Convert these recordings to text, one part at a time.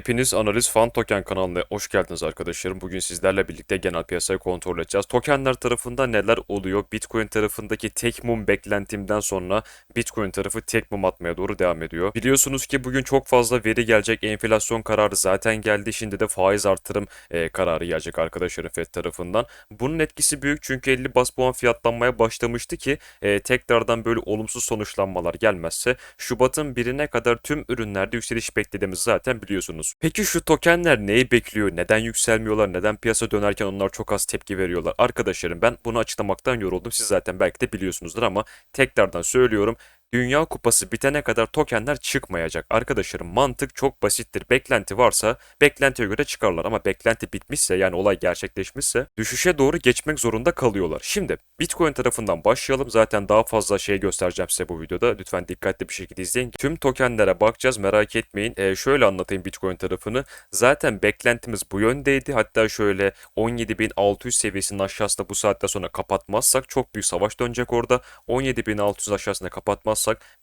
Hepiniz Analiz Fan Token kanalına hoş geldiniz arkadaşlarım. Bugün sizlerle birlikte genel piyasayı kontrol edeceğiz. Tokenler tarafında neler oluyor? Bitcoin tarafındaki tek mum beklentimden sonra Bitcoin tarafı tek mum atmaya doğru devam ediyor. Biliyorsunuz ki bugün çok fazla veri gelecek. Enflasyon kararı zaten geldi. Şimdi de faiz artırım e, kararı gelecek arkadaşlarım FED tarafından. Bunun etkisi büyük çünkü 50 bas puan fiyatlanmaya başlamıştı ki e, tekrardan böyle olumsuz sonuçlanmalar gelmezse Şubat'ın birine kadar tüm ürünlerde yükseliş beklediğimizi zaten biliyorsunuz. Peki şu tokenler neyi bekliyor? Neden yükselmiyorlar? Neden piyasa dönerken onlar çok az tepki veriyorlar? Arkadaşlarım ben bunu açıklamaktan yoruldum. Siz zaten belki de biliyorsunuzdur ama tekrardan söylüyorum. Dünya Kupası bitene kadar tokenler çıkmayacak. Arkadaşlarım mantık çok basittir. Beklenti varsa beklentiye göre çıkarlar ama beklenti bitmişse yani olay gerçekleşmişse düşüşe doğru geçmek zorunda kalıyorlar. Şimdi Bitcoin tarafından başlayalım. Zaten daha fazla şey göstereceğim size bu videoda. Lütfen dikkatli bir şekilde izleyin. Tüm tokenlere bakacağız merak etmeyin. Ee, şöyle anlatayım Bitcoin tarafını. Zaten beklentimiz bu yöndeydi. Hatta şöyle 17.600 seviyesinin aşağısında bu saatte sonra kapatmazsak çok büyük savaş dönecek orada. 17.600 aşağısında kapatmazsak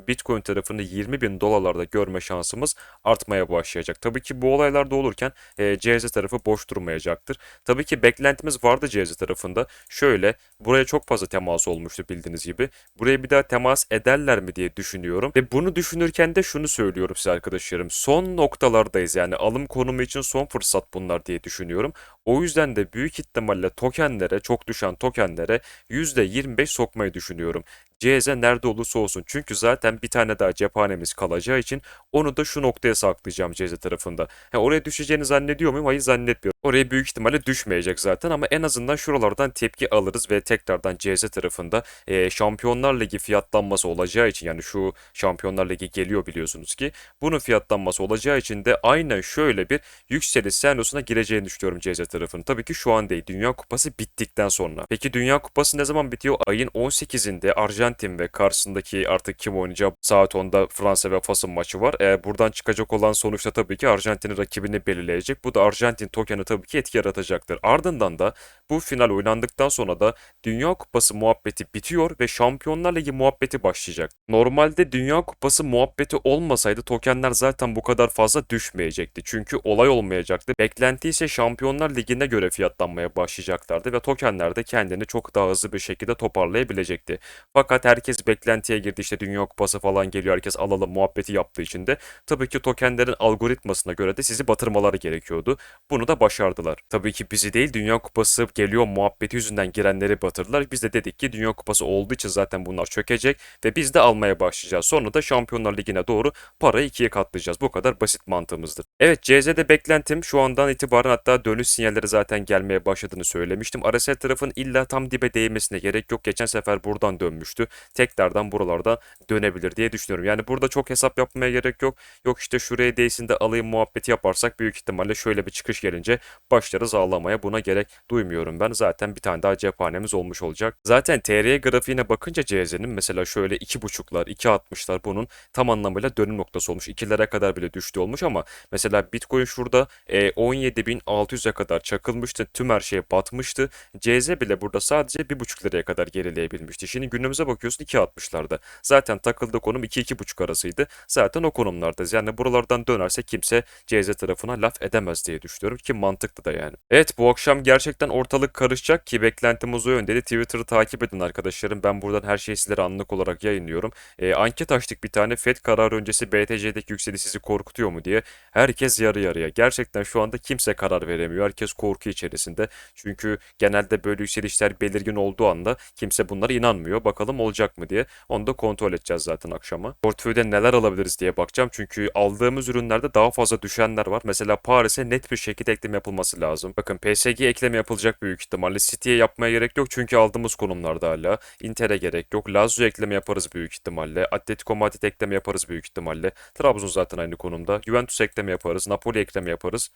Bitcoin tarafını 20 bin dolarlarda görme şansımız artmaya başlayacak. Tabii ki bu olaylar da olurken e, CZ tarafı boş durmayacaktır. Tabii ki beklentimiz vardı CZ tarafında. Şöyle buraya çok fazla temas olmuştu bildiğiniz gibi. Buraya bir daha temas ederler mi diye düşünüyorum. Ve bunu düşünürken de şunu söylüyorum size arkadaşlarım. Son noktalardayız yani alım konumu için son fırsat bunlar diye düşünüyorum. O yüzden de büyük ihtimalle tokenlere, çok düşen tokenlere %25 sokmayı düşünüyorum. CZ nerede olursa olsun. Çünkü zaten bir tane daha cephanemiz kalacağı için onu da şu noktaya saklayacağım CZ tarafında. Ha, oraya düşeceğini zannediyor muyum? Hayır zannetmiyorum. Oraya büyük ihtimalle düşmeyecek zaten ama en azından şuralardan tepki alırız ve tekrardan CZ tarafında e, Şampiyonlar Ligi fiyatlanması olacağı için yani şu Şampiyonlar Ligi geliyor biliyorsunuz ki bunun fiyatlanması olacağı için de aynen şöyle bir yükseliş senaryosuna gireceğini düşünüyorum CZ tarafının. Tabii ki şu an değil. Dünya Kupası bittikten sonra. Peki Dünya Kupası ne zaman bitiyor? Ayın 18'inde Arjantin ve karşısındaki artık kim oynayacağı saat 10'da Fransa ve Fas'ın maçı var. E, buradan çıkacak olan sonuçta tabii ki Arjantin'in rakibini belirleyecek. Bu da Arjantin tokeni tabii ki etki yaratacaktır. Ardından da bu final oynandıktan sonra da Dünya Kupası muhabbeti bitiyor ve Şampiyonlar Ligi muhabbeti başlayacak. Normalde Dünya Kupası muhabbeti olmasaydı tokenler zaten bu kadar fazla düşmeyecekti. Çünkü olay olmayacaktı. Beklenti ise Şampiyonlar Ligi'ne göre fiyatlanmaya başlayacaklardı ve tokenler de kendini çok daha hızlı bir şekilde toparlayabilecekti. Fakat herkes beklentiye girdi işte Dünya Kupası falan geliyor herkes alalım muhabbeti yaptığı için de tabii ki tokenlerin algoritmasına göre de sizi batırmaları gerekiyordu. Bunu da başardılar. Tabii ki bizi değil Dünya Kupası geliyor muhabbeti yüzünden girenleri batırdılar. Biz de dedik ki Dünya Kupası olduğu için zaten bunlar çökecek ve biz de almaya başlayacağız. Sonra da Şampiyonlar Ligi'ne doğru parayı ikiye katlayacağız. Bu kadar basit mantığımızdır. Evet CZ'de beklentim şu andan itibaren hatta dönüş sinyalleri zaten gelmeye başladığını söylemiştim. RSI tarafın illa tam dibe değmesine gerek yok. Geçen sefer buradan dönmüştü. Tekrardan buralarda dönebilir diye düşünüyorum. Yani burada çok hesap yapmaya gerek yok. Yok işte şuraya değsin de alayım muhabbeti yaparsak büyük ihtimalle şöyle bir çıkış gelince başlarız ağlamaya. Buna gerek duymuyorum ben. Zaten bir tane daha cephanemiz olmuş olacak. Zaten TR grafiğine bakınca CZ'nin mesela şöyle 2.5'lar, 2.60'lar bunun tam anlamıyla dönüm noktası olmuş. 2'lere kadar bile düştü olmuş ama mesela Bitcoin şurada e, 17.600'e kadar çakılmıştı. Tüm her şey batmıştı. CZ bile burada sadece 1.5 liraya kadar gerileyebilmişti. Şimdi günümüze bakıyorsun 2.60'larda. Zaten takıldığı konum 2-2.5 arasıydı. Zaten o konumlardayız. Yani buralardan dönerse kimse CZ tarafına laf edemez diye düşünüyorum ki mantıklı da yani. Evet bu akşam gerçekten ortalık karışacak ki beklentimiz o yöndeydi. Twitter'ı takip edin arkadaşlarım. Ben buradan her şeyi sizlere anlık olarak yayınlıyorum. E, anket açtık bir tane. FED kararı öncesi BTC'deki yükseliş sizi korkutuyor mu diye. Herkes yarı yarıya. Gerçekten şu anda kimse karar veremiyor. Herkes korku içerisinde. Çünkü genelde böyle yükselişler belirgin olduğu anda kimse bunlara inanmıyor. Bakalım olacak mı diye. Onu da kontrol edeceğiz zaten akşama. Portföyde neler alabiliriz diye bakacağım. Çünkü aldığımız ürünlerde daha fazla düşenler var. Mesela Paris'e net bir şekilde ekleme yapılması lazım. Bakın PSG ekleme yapılacak büyük ihtimalle. City'ye yapmaya gerek yok çünkü aldığımız konumlarda hala. Inter'e gerek yok. Lazio ekleme yaparız büyük ihtimalle. Atletico Madrid ekleme yaparız büyük ihtimalle. Trabzon zaten aynı konumda. Juventus ekleme yaparız. Napoli ekleme yaparız.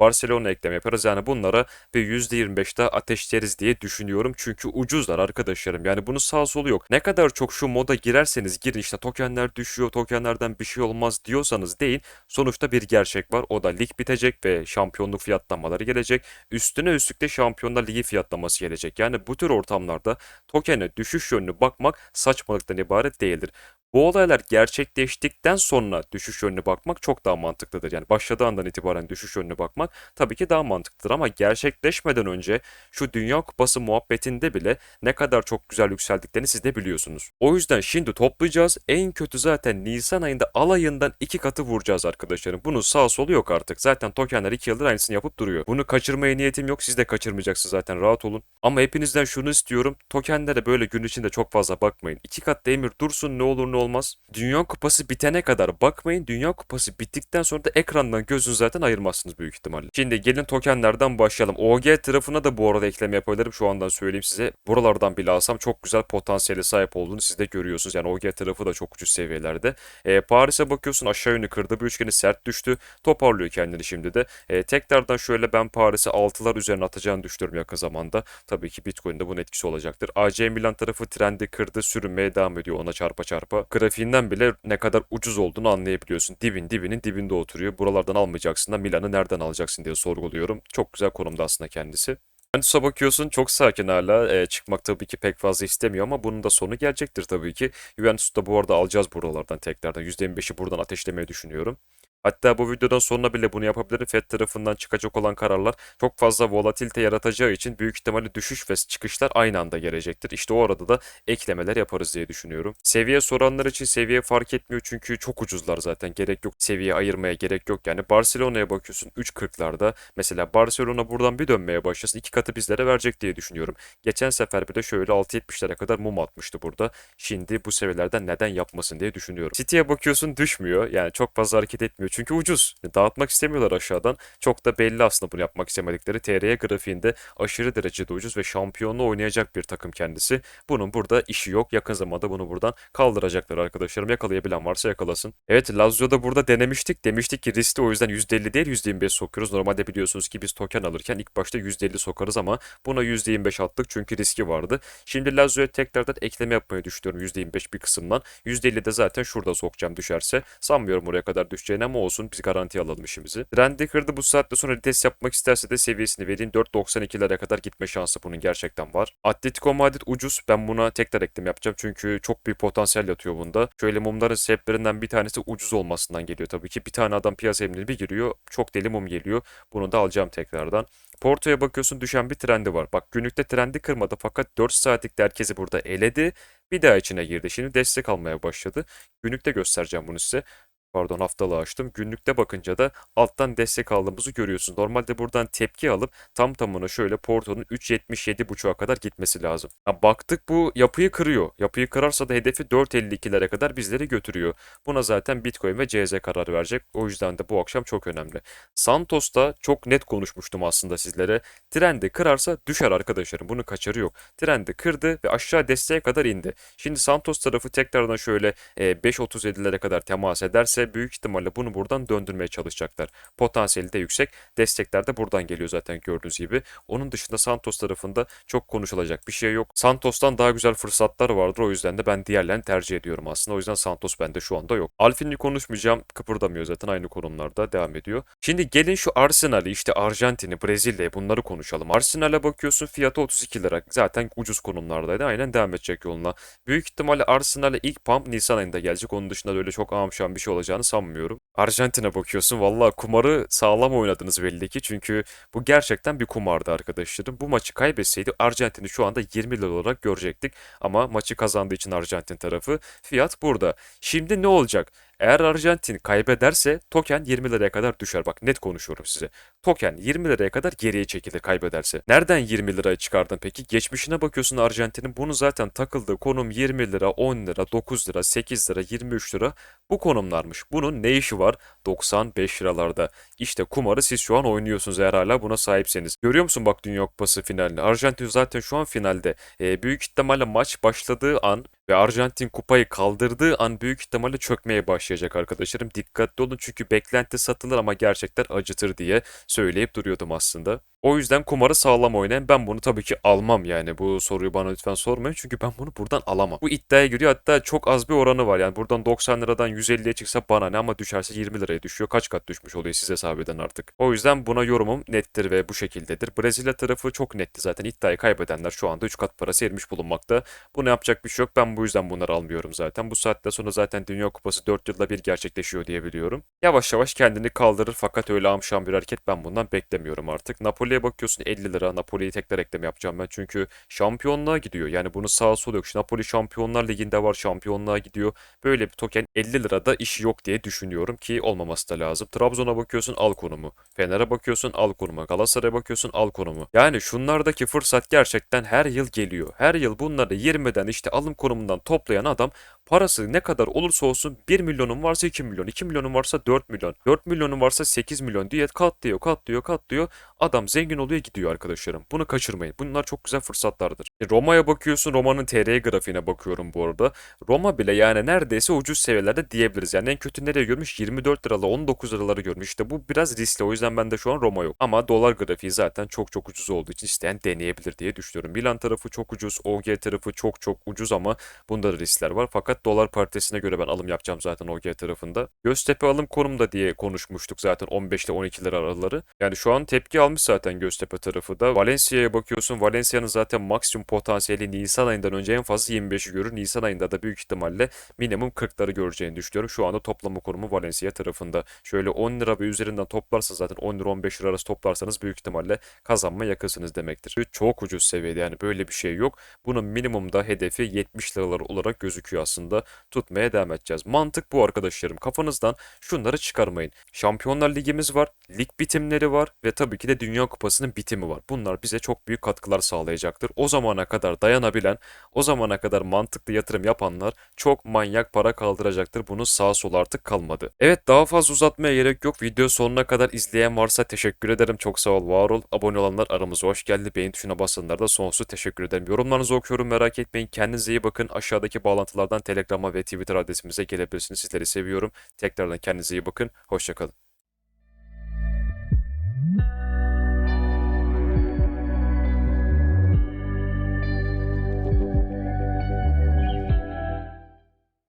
Barcelona ekleme yaparız. Yani bunlara bir %25 daha ateşleriz diye düşünüyorum. Çünkü ucuzlar arkadaşlarım. Yani bunun sağ solu yok. Ne kadar çok şu moda girerseniz girin işte tokenler düşüyor, tokenlerden bir şey olmaz diyorsanız değil. Sonuçta bir gerçek var. O da lig bitecek ve şampiyonluk fiyatlamaları gelecek. Üstüne üstlük de Şampiyonlar Ligi fiyatlaması gelecek. Yani bu tür ortamlarda tokene düşüş yönlü bakmak saçmalıktan ibaret değildir. Bu olaylar gerçekleştikten sonra düşüş yönüne bakmak çok daha mantıklıdır. Yani başladığı andan itibaren düşüş yönüne bakmak tabii ki daha mantıklıdır ama gerçekleşmeden önce şu Dünya Kupası muhabbetinde bile ne kadar çok güzel yükseldiklerini siz de biliyorsunuz. O yüzden şimdi toplayacağız. En kötü zaten Nisan ayında alayından iki katı vuracağız arkadaşlarım. Bunun sağ solu yok artık. Zaten tokenler iki yıldır aynısını yapıp duruyor. Bunu kaçırmaya niyetim yok. Siz de kaçırmayacaksınız zaten rahat olun. Ama hepinizden şunu istiyorum. Tokenlere böyle gün içinde çok fazla bakmayın. İki kat demir dursun ne olur ne olmaz. Dünya Kupası bitene kadar bakmayın. Dünya Kupası bittikten sonra da ekrandan gözünüzü zaten ayırmazsınız büyük ihtimalle. Şimdi gelin tokenlerden başlayalım. OG tarafına da bu arada ekleme yapabilirim. Şu andan söyleyeyim size. Buralardan bile alsam çok güzel potansiyele sahip olduğunu siz de görüyorsunuz. Yani OG tarafı da çok ucuz seviyelerde. E, Paris'e bakıyorsun aşağı yönlü kırdı. Bir üçgeni sert düştü. Toparlıyor kendini şimdi de. E, tekrardan şöyle ben Paris'e 6'lar üzerine atacağını düşünüyorum yakın zamanda. Tabii ki Bitcoin'de bunun etkisi olacaktır. AC Milan tarafı trendi kırdı. Sürünmeye devam ediyor ona çarpa çarpa. Grafiğinden bile ne kadar ucuz olduğunu anlayabiliyorsun. Dibin dibinin dibinde oturuyor. Buralardan almayacaksın da Milan'ı nereden alacaksın diye sorguluyorum. Çok güzel konumda aslında kendisi. Juventus'a bakıyorsun çok sakin hala. E, çıkmak tabii ki pek fazla istemiyor ama bunun da sonu gelecektir tabii ki. Juventus'u da bu arada alacağız buralardan tekrardan. %25'i buradan ateşlemeyi düşünüyorum. Hatta bu videodan sonra bile bunu yapabilirim. FED tarafından çıkacak olan kararlar çok fazla volatilite yaratacağı için büyük ihtimalle düşüş ve çıkışlar aynı anda gelecektir. İşte o arada da eklemeler yaparız diye düşünüyorum. Seviye soranlar için seviye fark etmiyor çünkü çok ucuzlar zaten. Gerek yok seviye ayırmaya gerek yok. Yani Barcelona'ya bakıyorsun 3.40'larda. Mesela Barcelona buradan bir dönmeye başlasın iki katı bizlere verecek diye düşünüyorum. Geçen sefer bir de şöyle 6.70'lere kadar mum atmıştı burada. Şimdi bu seviyelerden neden yapmasın diye düşünüyorum. City'ye bakıyorsun düşmüyor. Yani çok fazla hareket etmiyor. Çünkü ucuz. Dağıtmak istemiyorlar aşağıdan. Çok da belli aslında bunu yapmak istemedikleri. TRY grafiğinde aşırı derecede ucuz ve şampiyonluğu oynayacak bir takım kendisi. Bunun burada işi yok. Yakın zamanda bunu buradan kaldıracaklar arkadaşlarım. Yakalayabilen varsa yakalasın. Evet Lazio'da burada denemiştik. Demiştik ki riskli o yüzden %50 değil %25 sokuyoruz. Normalde biliyorsunuz ki biz token alırken ilk başta %50 sokarız ama buna %25 attık çünkü riski vardı. Şimdi Lazio'ya tekrardan ekleme yapmayı düşünüyorum %25 bir kısımdan. %50 de zaten şurada sokacağım düşerse. Sanmıyorum oraya kadar düşeceğini ama olsun biz garanti alalım işimizi. Trendi kırdı bu saatte sonra test yapmak isterse de seviyesini vereyim. 4.92'lere kadar gitme şansı bunun gerçekten var. Atletico Madrid ucuz. Ben buna tekrar eklem yapacağım çünkü çok büyük potansiyel yatıyor bunda. Şöyle mumların sebeplerinden bir tanesi ucuz olmasından geliyor tabii ki. Bir tane adam piyasa emrine bir giriyor. Çok deli mum geliyor. Bunu da alacağım tekrardan. Porto'ya bakıyorsun düşen bir trendi var. Bak günlükte trendi kırmadı fakat 4 saatlikte herkesi burada eledi. Bir daha içine girdi. Şimdi destek almaya başladı. Günlükte göstereceğim bunu size. Pardon haftalığı açtım. Günlükte bakınca da alttan destek aldığımızı görüyorsunuz. Normalde buradan tepki alıp tam tamına şöyle Porto'nun 3.77.5'a kadar gitmesi lazım. Ha, baktık bu yapıyı kırıyor. Yapıyı kırarsa da hedefi 4.52'lere kadar bizleri götürüyor. Buna zaten Bitcoin ve CZ karar verecek. O yüzden de bu akşam çok önemli. Santos'ta çok net konuşmuştum aslında sizlere. Trendi kırarsa düşer arkadaşlarım. Bunun kaçarı yok. Trendi kırdı ve aşağı desteğe kadar indi. Şimdi Santos tarafı tekrardan şöyle e, 5.37'lere kadar temas ederse büyük ihtimalle bunu buradan döndürmeye çalışacaklar. Potansiyeli de yüksek. Destekler de buradan geliyor zaten gördüğünüz gibi. Onun dışında Santos tarafında çok konuşulacak bir şey yok. Santos'tan daha güzel fırsatlar vardır. O yüzden de ben diğerlerini tercih ediyorum aslında. O yüzden Santos bende şu anda yok. Alfin'i konuşmayacağım. Kıpırdamıyor zaten aynı konumlarda devam ediyor. Şimdi gelin şu Arsenal'i işte Arjantin'i, Brezilya'yı bunları konuşalım. Arsenal'e bakıyorsun fiyatı 32 lira. Zaten ucuz konumlardaydı. Aynen devam edecek yoluna. Büyük ihtimalle Arsenal'e ilk pump Nisan ayında gelecek. Onun dışında da öyle çok amşan bir şey olacağını sanmıyorum. Arjantin'e bakıyorsun. Valla kumarı sağlam oynadınız belli ki. Çünkü bu gerçekten bir kumardı arkadaşlarım. Bu maçı kaybetseydi Arjantin'i şu anda 20 lira olarak görecektik. Ama maçı kazandığı için Arjantin tarafı fiyat burada. Şimdi ne olacak? Eğer Arjantin kaybederse token 20 liraya kadar düşer. Bak net konuşuyorum size. Token 20 liraya kadar geriye çekilir kaybederse. Nereden 20 liraya çıkardın peki? Geçmişine bakıyorsun Arjantin'in. Bunu zaten takıldığı konum 20 lira, 10 lira, 9 lira, 8 lira, 23 lira. Bu konumlarmış. Bunun ne işi var? 95 liralarda. İşte kumarı siz şu an oynuyorsunuz eğer hala buna sahipseniz. Görüyor musun bak Dünya Kupası finalini? Arjantin zaten şu an finalde. Ee, büyük ihtimalle maç başladığı an ve Arjantin kupayı kaldırdığı an büyük ihtimalle çökmeye başlayacak arkadaşlarım. Dikkatli olun çünkü beklenti satılır ama gerçekten acıtır diye söyleyip duruyordum aslında. O yüzden kumarı sağlam oynayın. Ben bunu tabii ki almam yani. Bu soruyu bana lütfen sormayın. Çünkü ben bunu buradan alamam. Bu iddiaya giriyor. Hatta çok az bir oranı var. Yani buradan 90 liradan 150'ye çıksa bana ne ama düşerse 20 liraya düşüyor. Kaç kat düşmüş oluyor siz hesap edin artık. O yüzden buna yorumum nettir ve bu şekildedir. Brezilya tarafı çok netti zaten. iddiayı kaybedenler şu anda 3 kat parası erimiş bulunmakta. Buna yapacak bir şey yok. Ben bu yüzden bunları almıyorum zaten. Bu saatte sonra zaten Dünya Kupası 4 yılda bir gerçekleşiyor diye biliyorum. Yavaş yavaş kendini kaldırır fakat öyle amşan bir hareket ben bundan beklemiyorum artık. Napoli'ye bakıyorsun 50 lira. Napoli'yi tekrar ekleme yapacağım ben. Çünkü şampiyonluğa gidiyor. Yani bunu sağa sola yok. Şu Napoli Şampiyonlar Ligi'nde var. Şampiyonluğa gidiyor. Böyle bir token 50 lirada işi yok diye düşünüyorum ki olmaması da lazım. Trabzon'a bakıyorsun al konumu. Fener'e bakıyorsun al konumu. Galatasaray'a bakıyorsun al konumu. Yani şunlardaki fırsat gerçekten her yıl geliyor. Her yıl bunları 20'den işte alım konumundan toplayan adam parası ne kadar olursa olsun 1 milyonun varsa 2 milyon, 2 milyonun varsa 4 milyon, 4 milyonun varsa 8 milyon diye katlıyor, katlıyor, katlıyor. Adam zengin oluyor gidiyor arkadaşlarım. Bunu kaçırmayın. Bunlar çok güzel fırsatlardır. E, Roma'ya bakıyorsun. Roma'nın TR grafiğine bakıyorum bu arada. Roma bile yani neredeyse ucuz seviyelerde diyebiliriz. Yani en kötü nereye görmüş? 24 liralı 19 liraları görmüş. İşte bu biraz riskli. O yüzden bende şu an Roma yok. Ama dolar grafiği zaten çok çok ucuz olduğu için isteyen deneyebilir diye düşünüyorum. Milan tarafı çok ucuz. OG tarafı çok çok ucuz ama bunda da riskler var. Fakat dolar paritesine göre ben alım yapacağım zaten OG tarafında. Göztepe alım konumda diye konuşmuştuk zaten 15 ile 12 lira araları. Yani şu an tepki almış zaten Göztepe tarafı da. Valencia'ya bakıyorsun. Valencia'nın zaten maksimum potansiyeli Nisan ayından önce en fazla 25'i görür. Nisan ayında da büyük ihtimalle minimum 40'ları göreceğini düşünüyorum. Şu anda toplama konumu Valencia tarafında. Şöyle 10 lira ve üzerinden toplarsa zaten 10 lira 15 lira arası toplarsanız büyük ihtimalle kazanma yakınsınız demektir. Çok ucuz seviyede yani böyle bir şey yok. Bunun minimumda hedefi 70 liralar olarak gözüküyor aslında. Tutmaya devam edeceğiz. Mantık bu arkadaşlarım. Kafanızdan şunları çıkarmayın. Şampiyonlar Ligimiz var, lig bitimleri var ve tabii ki de Dünya Kupası'nın bitimi var. Bunlar bize çok büyük katkılar sağlayacaktır. O zamana kadar dayanabilen, o zamana kadar mantıklı yatırım yapanlar çok manyak para kaldıracaktır. Bunun sağ sol artık kalmadı. Evet daha fazla uzatmaya gerek yok. Video sonuna kadar izleyen varsa teşekkür ederim. Çok sağ ol, var ol. Abone olanlar aramıza hoş geldi. Beğen tuşuna basanlar da sonsuz teşekkür ederim. Yorumlarınızı okuyorum merak etmeyin. Kendinize iyi bakın. Aşağıdaki bağlantılardan Telegram'a ve Twitter adresimize gelebilirsiniz. Sizleri seviyorum. Tekrardan kendinize iyi bakın. Hoşçakalın.